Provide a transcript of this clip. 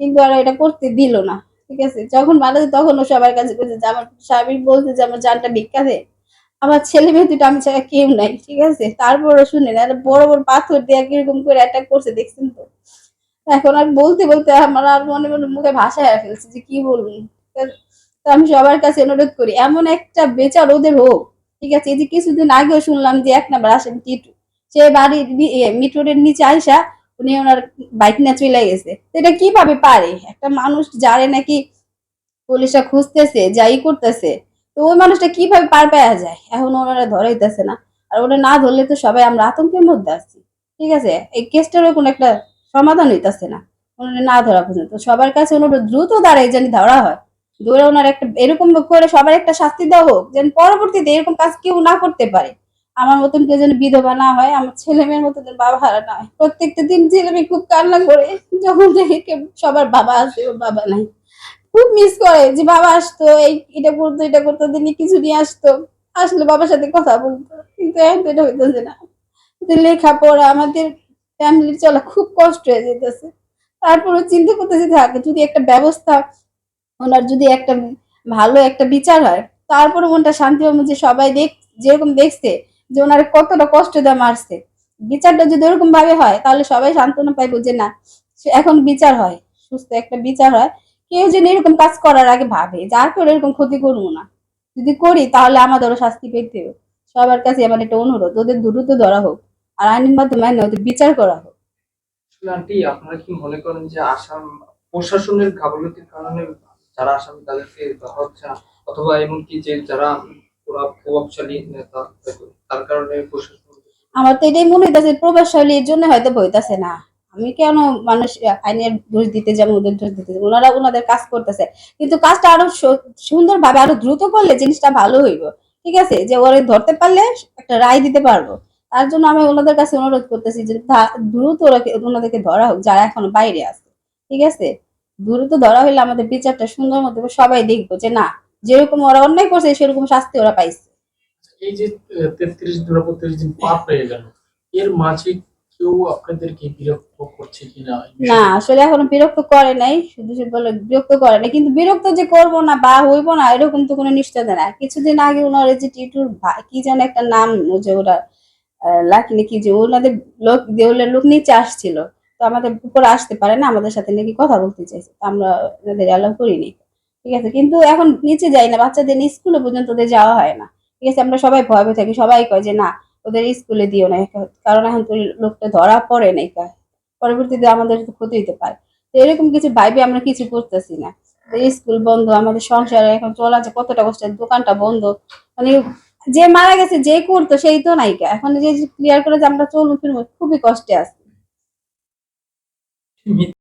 কিন্তু আর এটা করতে দিল না, ঠিক আছে? যখন মারা যায় তখন ও সবার কাছে বলছে যে, আমার স্বামী বলছে যে, আমার জানটা দে। আমার ছেলে মেয়ে দুটো আমি ছাড়া কেউ নাই, ঠিক আছে? তারপরও শুনে না বড় বড় পাথর দিয়ে কীরকম করে অ্যাটাক করছে, দেখছেন তো? এখন আর বলতে বলতে আমার আর মনে মনে মুখে ভাষা হয়ে ফেলছে যে, কি বলব? তো আমি সবার কাছে অনুরোধ করি, এমন একটা বেচার ওদের হোক, ঠিক আছে? এই যে কিছুদিন আগেও শুনলাম যে, এক নাম্বার আসেন টিটু। সে বাড়ির মিট রোডের নিচে আইসা উনি ওনার বাইক নিয়ে চলে গেছে। এটা কীভাবে পারে? একটা মানুষ যারে নাকি পুলিশরা খুঁজতেছে, যাই করতেছে, তো ওই মানুষটা কীভাবে পার পাওয়া যায়? এখন ওনারা ধরাইতেছে না। আর ওরা না ধরলে তো সবাই আমরা আতঙ্কের মধ্যে আছি। ঠিক আছে? এই কেসটারও কোনো একটা সমাধান হইতাছে না। ওনারা না ধরা পর্যন্ত। সবার কাছে ওনারা দ্রুত দাঁড়ায় যেন ধরা হয়। ধরে ওনার একটা এরকম করে সবার একটা শাস্তি দেওয়া হোক, যেন পরবর্তীতে এরকম কাজ কেউ না করতে পারে। আমার মতন কেউ যেন বিধবা না হয়, আমার ছেলে মেয়ের মতো যেন বাবা হারা না হয়। প্রত্যেকটা দিন ছেলে মেয়ে খুব কান্না করে, যখন দেখে সবার বাবা ওর বাবা নাই। খুব মিস করে যে বাবা আসতো, এই এটা করতো এটা করতো, দিনে কিছু নিয়ে আসতো। আসলে বাবার সাথে কথা বলতো, কিন্তু এখন তো এটা হইতেছে না। লেখাপড়া, আমাদের ফ্যামিলির চলা খুব কষ্ট হয়ে যেতেছে। তারপরে চিন্তা করতেছি, থাকে, যদি একটা ব্যবস্থা, ওনার যদি একটা ভালো একটা বিচার হয় তারপরে মনটা শান্তি হবে যে সবাই দেখ, যেরকম দেখছে যে ওনার কতটা কষ্ট দেওয়া মারছে। বিচারটা যদি ওরকম ভাবে হয়, তাহলে সবাই সান্ত্বনা পাইবো যে না এখন বিচার হয়, সুস্থ একটা বিচার হয়। কেউ যেন এরকম কাজ করার আগে ভাবে, যার করে এরকম ক্ষতি করব না। যদি করি, তাহলে আমাদেরও শাস্তি পেতে হবে। সবার কাছে আমার একটা অনুরোধ, ওদের দ্রুত ধরা হোক, আর আইনের মাধ্যমে আইনে ওদের বিচার করা হোক। আন্টি, আপনারা কি মনে করেন যে আসাম প্রশাসনের গাফলতির কারণে যারা আসামি তাদেরকে ধরা হচ্ছে অথবা এমনকি যে যারা আমার তো এটাই মনে হইতেছে, প্রভাবশালী এর জন্য হয়তো না। আমি কেন মানুষ আইনের দোষ দিতে যাব, ওদের দোষ দিতে যাব? ওনারা ওনাদের কাজ করতেছে। কিন্তু কাজটা আরও আরও দ্রুত করলে জিনিসটা ভালো হইব। ঠিক আছে? যে ওরে ধরতে পারলে একটা রায় দিতে পারব। তার জন্য আমি ওনাদের কাছে অনুরোধ করতেছি যে দ্রুত ওনাদেরকে ধরা হোক, যারা এখনও বাইরে আছে। ঠিক আছে? দ্রুত ধরা হইলে আমাদের বিচারটা সুন্দর মতো সবাই দেখব যে না যেরকম ওরা অন্যায় করছে সেরকম শাস্তি ওরা পাইছে। এই যে তেত্রিশ দিন বত্রিশ দিন পার হয়ে গেল এর মাঝে কেউ আপনাদেরকে বিরক্ত করছে কিনা? না আসলে এখনও বিরক্ত করে নাই শুধু শুধু বলে বিরক্ত করে নাই। কিন্তু বিরক্ত যে করব না বা হইবো না এরকম তো কোনো নিশ্চয়তা নাই। কিছুদিন আগে ওনার যে টিটুর ভাই কি যেন একটা নাম যে ওরা আহ, লাকিনি কি যে ওনাদের লোক দেউলের লোক নিচে আসছিল। তো আমাদের উপরে আসতে পারে না আমাদের সাথে নাকি কথা বলতে চাইছে। আমরা ওনাদের অ্যালাউ করিনি। ঠিক আছে? কিন্তু এখন নিচে যাই না, বাচ্চাদের স্কুলে পর্যন্ত ওদের যাওয়া হয় না। ঠিক আছে? আমরা সবাই ভয় পেয়ে থাকি, সবাই কয় যে না, ওদের স্কুলে দিও না। কারণ এখন তো লোকটা ধরা পড়ে নাই পরবর্তীতে আমাদের ক্ষতি হতে পারে। তো এরকম কিছু ভাইবে আমরা কিছু করতেছি না। স্কুল বন্ধ, আমাদের সংসারে এখন চলা যে কতটা কষ্ট দোকানটা বন্ধ। মানে যে মারা গেছে, যে করতো সেই তো নাইকা এখন যে ক্লিয়ার করে যে আমরা চলবো, ফিরবো, খুবই কষ্টে আছে।